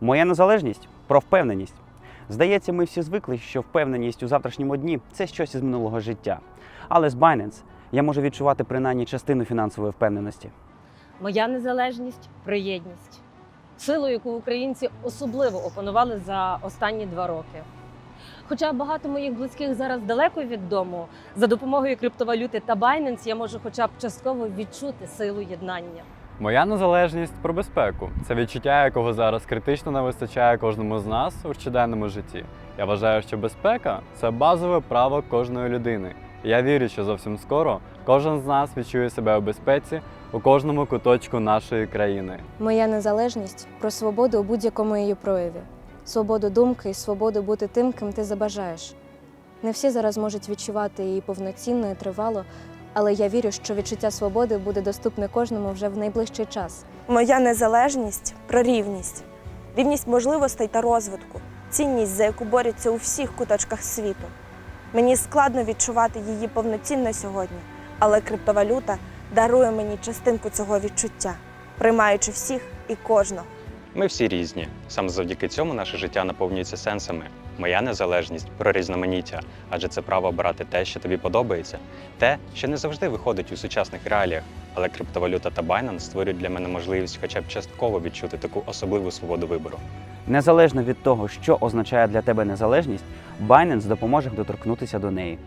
Моя незалежність про впевненість. Здається, ми всі звикли, що впевненість у завтрашньому дні це щось із минулого життя. Але з Binance я можу відчувати принаймні частину фінансової впевненості. Моя незалежність про єдність, силу, яку українці особливо опанували за останні два роки. Хоча багато моїх близьких зараз далеко від дому, за допомогою криптовалюти та Binance я можу хоча б частково відчути силу єднання. Моя незалежність про безпеку це відчуття, якого зараз критично не вистачає кожному з нас у щоденному житті. Я вважаю, що безпека це базове право кожної людини. І я вірю, що зовсім скоро кожен з нас відчує себе у безпеці у кожному куточку нашої країни. Моя незалежність про свободу у будь-якому її прояві, свободу думки і свободу бути тим, ким ти забажаєш. Не всі зараз можуть відчувати її повноцінно і тривало, але я вірю, що відчуття свободи буде доступне кожному вже в найближчий час. Моя незалежність про рівність, рівність можливостей та розвитку, цінність, за яку борються у всіх куточках світу. Мені складно відчувати її повноцінно сьогодні, але криптовалюта дарує мені частинку цього відчуття, приймаючи всіх і кожного. Ми всі різні. Саме завдяки цьому наше життя наповнюється сенсами. Моя незалежність про різноманіття, адже це право обирати те, що тобі подобається, те, що не завжди виходить у сучасних реаліях. Але криптовалюта та Binance створюють для мене можливість хоча б частково відчути таку особливу свободу вибору. Незалежно від того, що означає для тебе незалежність, Binance допоможе доторкнутися до неї.